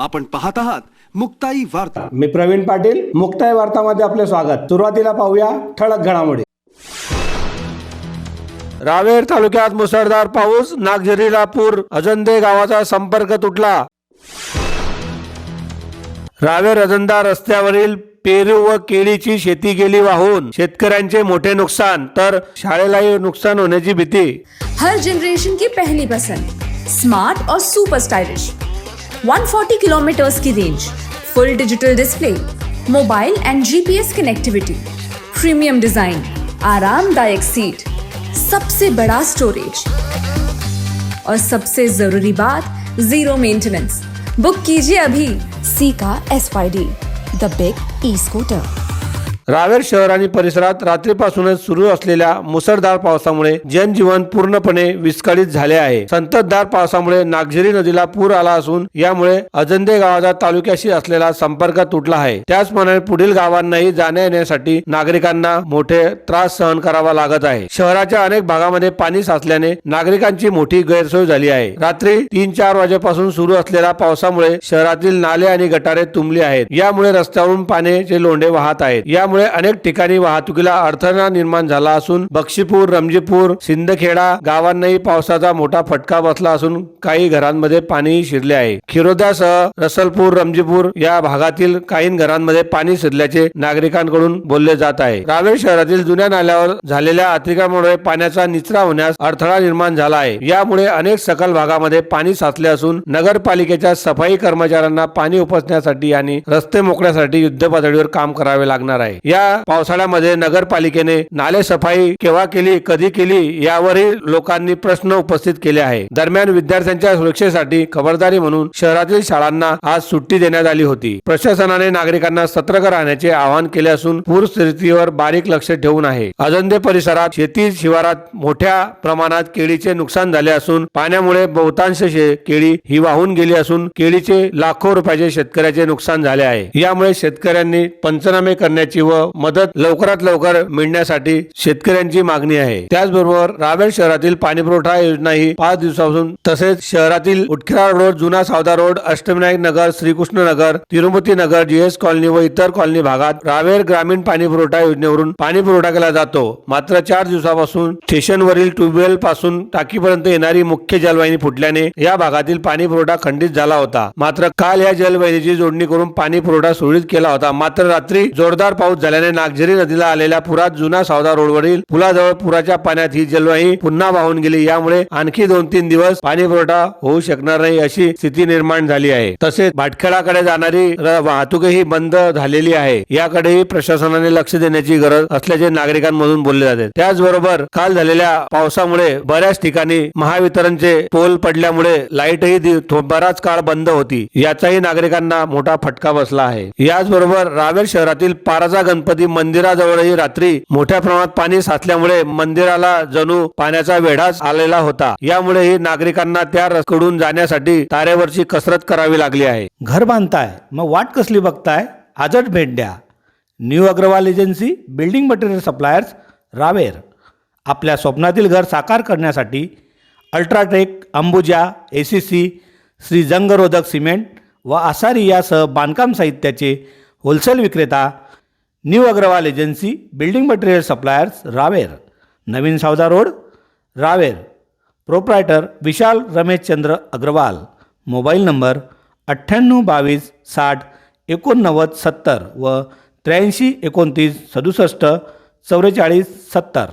आपण पाहत आहात मुक्ताई वार्ता. मी प्रवीण पाटील मुक्ताय वार्तामध्ये आपले स्वागत. सुरुवातीला पाहूया ठळक घडामोडी. रावेर तालुक्यात मुसळधार पाऊस नागझरीला पूर अजंदे गावाचा संपर्क तुटला. रावेर अजंदा रस्त्यावरील पेरू व केळीची शेती गेली वाहून शेतकऱ्यांचे मोठे नुकसान तर शाळेलाही नुकसान होण्याची भीती. हर जनरेशन की पहली पसंद. स्मार्ट और सुपर स्टाइलिश 140 किलोमीटर्स की range full digital display mobile and GPS connectivity premium design आरामदायक सीट सबसे बड़ा स्टोरेज और सबसे जरूरी बात जीरो मेंटेनेंस बुक कीजिए अभी सी का एस वाई D the big e scooter Raver शहर आणि परिसरात रात्रीपासूनच सुरू असलेल्या मुसळधार पावसामुळे जनजीवन पूर्णपणे विस्कळीत झाले आहे. संततधार पावसामुळे नागझिरी नदीला पूर आला असून यामुळे अजंदे गावाचा तालुक्याशी असलेला संपर्क तुटला आहे. त्याचप्रमाणे पुढील गावांनाही जाण्या येण्यासाठी नागरिकांना मोठे त्रास सहन करावा लागत आहे. शहराच्या अनेक भागामध्ये पाणी साचल्याने नागरिकांची मोठी गैरसोय झाली आहे. रात्री तीन चार वाजेपासून सुरू असलेल्या पावसामुळे शहरातील नाले आणि गटारे तुंबली आहेत. यामुळे रस्त्यावरून पाण्याचे लोंढे वाहत आहेत. यामुळे अनेक ठिकाणी वाहतुकीला अडथळा निर्माण झाला असून बक्षीपूर रमजीपूर सिंदखेडा गावांनाही पावसाचा मोठा फटका बसला असून काही घरांमध्ये पाणी शिरले आहे. खिरोद्यासह रसलपूर रमजीपूर या भागातील काही घरांमध्ये पाणी शिरल्याचे नागरिकांकडून बोलले जात आहे. रावेर शहरातील जुन्या नाल्यावर झालेल्या अतिक्रमणामुळे पाण्याचा निचरा होण्यास अडथळा निर्माण झाला आहे. यामुळे अनेक सकल भागामध्ये पाणी साचले असून नगरपालिकेच्या सफाई कर्मचाऱ्यांना पाणी उपसण्यासाठी आणि रस्ते मोकण्यासाठी युद्ध पातळीवर काम करावे लागणार आहे. या पावसाळ्यामध्ये नगरपालिकेने नाले सफाई केव्हा केली कधी केली यावरही लोकांनी प्रश्न उपस्थित केले आहे. दरम्यान विद्यार्थ्यांच्या सुरक्षेसाठी खबरदारी म्हणून शहरातील शाळांना आज सुट्टी देण्यात आली होती. प्रशासनाने नागरिकांना सतर्क राहण्याचे आवाहन केले असून पूरस्थितीवर बारीक लक्ष ठेवून आहे. अजंदे परिसरात शेती शिवारात मोठ्या प्रमाणात केळीचे नुकसान झाले असून पाण्यामुळे बहुतांश केळी ही वाहून गेली असून केळीचे लाखो रुपयाचे शेतकऱ्याचे नुकसान झाले आहे. यामुळे शेतकऱ्यांनी पंचनामे करण्याची व मदत लवकरात लवकर मिळण्यासाठी शेतकऱ्यांची मागणी आहे. त्याचबरोबर रावेर शहरातील पाणी पुरवठा योजना ही पाच दिवसापासून तसेच शहरातील उटखेडा रोड जुना Savda road Ashtavinayak Nagar Shrikrishna Nagar Tirupati Nagar GS colony व इतर कॉलनी भागात रावेर ग्रामीण पाणी पुरवठा योजनेवरून पाणी पुरवठा केला जातो. मात्र चार दिवसापासून स्टेशनवरील ट्यूबवेल पासून टाकीपर्यंत येणारी मुख्य जलवाहिनी फुटल्याने या भागातील पाणी पुरवठा खंडित झाला होता. मात्र काल या जलवाहिनीची जोडणी करून पाणी पुरवठा सुरळीत केला होता. मात्र रात्री जोरदार पाऊस झाल्याने नागझरी नदीला आलेल्या पुरात जुना सावदा रोडवरील पुलाजवळ पुराच्या पाण्यात ही जलवाही पुन्हा वाहून गेली. यामुळे आणखी दोन तीन दिवस पाणी पुरवठा होऊ शकणार नाही अशी स्थिती निर्माण झाली आहे. तसेच भाटखेडाकडे जाणारी वाहतूकही बंद झालेली आहे. याकडेही प्रशासनाने लक्ष देण्याची गरज असल्याचे नागरिकांमधून बोलले जाते. त्याचबरोबर काल झालेल्या पावसामुळे बऱ्याच ठिकाणी महावितरणचे पोल पडल्यामुळे लाईटही बराच काळ बंद होती. याचाही नागरिकांना मोठा फटका बसला आहे. याचबरोबर रावेर शहरातील पाराचा गणपती मंदिराजवळही रात्री मोठ्या प्रमाणात पाणी साचल्यामुळे मंदिराला जणू पाण्याचा वेढाच आलेला होता. यामुळेही नागरिकांना त्या रस्त्याकडून जाण्यासाठी तारेवरची कसरत करावी लागली आहे. घर बांधताय मग वाट कसली बघताय? आजच भेट द्या. New Agrawal agency building material suppliers Raver. आपल्या स्वप्नातील घर साकार करण्यासाठी UltraTech Ambuja A C C Shri जंगरोधक cement व आसारी यासह बांधकाम साहित्याचे होलसेल विक्रेता new Agrawal agency building material suppliers Raver. नवीन Savda road Raver. Proprietor Vishal Rameshchandra Agrawal. Mobile number अठ्ठ्याण्णव बावीस साठ एकोणनव्वद सत्तर व त्र्याऐंशी एकोणतीस सदुसष्ट चौवेचाळीस सत्तर.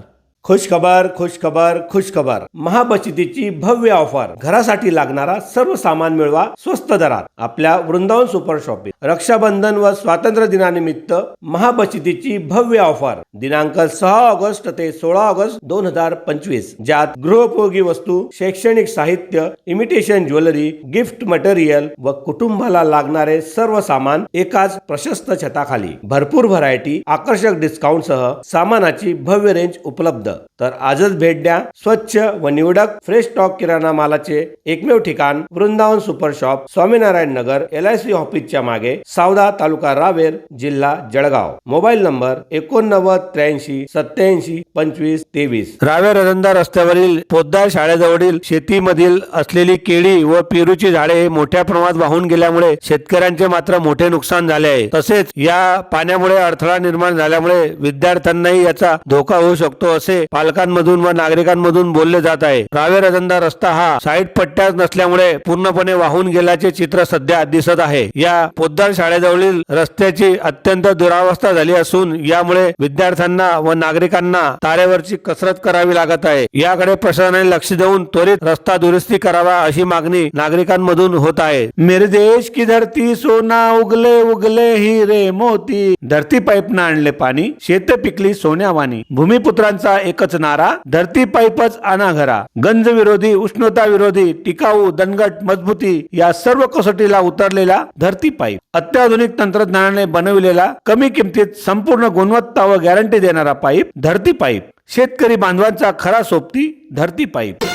खुशखबर खुशखबर खुशखबर महाबचतीची भव्य ऑफर. घरासाठी लागणारा सर्व सामान मिळवा स्वस्त दरात. आपल्या वृंदावन सुपर शॉपिंग रक्षाबंधन व स्वातंत्र्य दिनानिमित्त महाबचतीची भव्य ऑफर. दिनांक सहा ऑगस्ट ते सोळा ऑगस्ट दोन हजार पंचवीस. ज्यात गृहोपयोगी वस्तू शैक्षणिक साहित्य इमिटेशन ज्वेलरी गिफ्ट मटेरियल व कुटुंबाला लागणारे सर्व सामान एकाच प्रशस्त छताखाली. भरपूर व्हरायटी आकर्षक डिस्काउंट सह सामानाची भव्य रेंज उपलब्ध. उपलब्ध तर आजच भेट द्या स्वच्छ व निवडक फ्रेश स्टॉक किराणा मालाचे एकमेव ठिकाण Vrindavan super shop Swaminarayan Nagar L I C ऑफिसच्या मागे सावदा तालुका रावेर जिल्हा जळगाव. मोबाईल नंबर एकोणनव्वद त्र्याऐंशी सत्याऐंशी पंचवीस तेवीस. रावेर रजंदा रस्त्यावरील पोद्दार शाळेजवळील शेतीमधील असलेली केळी व पेरूची झाडे हे मोठ्या प्रमाणात वाहून गेल्यामुळे शेतकऱ्यांचे मात्र मोठे नुकसान झाले आहे. तसेच या पाण्यामुळे अडथळा निर्माण झाल्यामुळे विद्यार्थ्यांनाही याचा धोका होऊ शकतो असे पालकांमधून व नागरिकांमधून बोलले जात आहे. रावे रजंदा रस्ता हा साईड पट्ट्याच नसल्यामुळे पूर्णपणे वाहून गेल्याचे चित्र सध्या दिसत आहे. या पोद्दार शाळेजवळील रस्त्याची अत्यंत दुरावस्था झाली असून यामुळे विद्यार्थ्यांना व नागरिकांना तारेवरची कसरत करावी लागत आहे. याकडे प्रशासनाने लक्ष देऊन त्वरित रस्ता दुरुस्ती करावा अशी मागणी नागरिकांमधून होत आहे. मेरे देश की धरती सोना उगले उगले हिरे मोती. धरती पाईपनं आणले पाणी शेत पिकली सोन्यावानी भूमिपुत्रांचा एकच नारा धरती पाईपच आणा घरा गंज विरोधी उष्णता विरोधी टिकाऊ दणगट मजबूती या सर्व कसोटीला उतरलेला धरती पाईप अत्याधुनिक तंत्रज्ञानाने बनविलेला कमी किमतीत संपूर्ण गुणवत्ता व गॅरंटी देणारा पाईप धरती पाईप शेतकरी बांधवांचा खरा सोबती धरती पाईप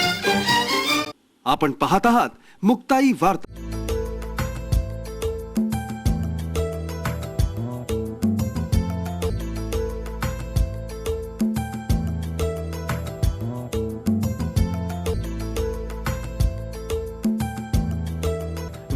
आपण पाहत आहात मुक्ताई वार्ता.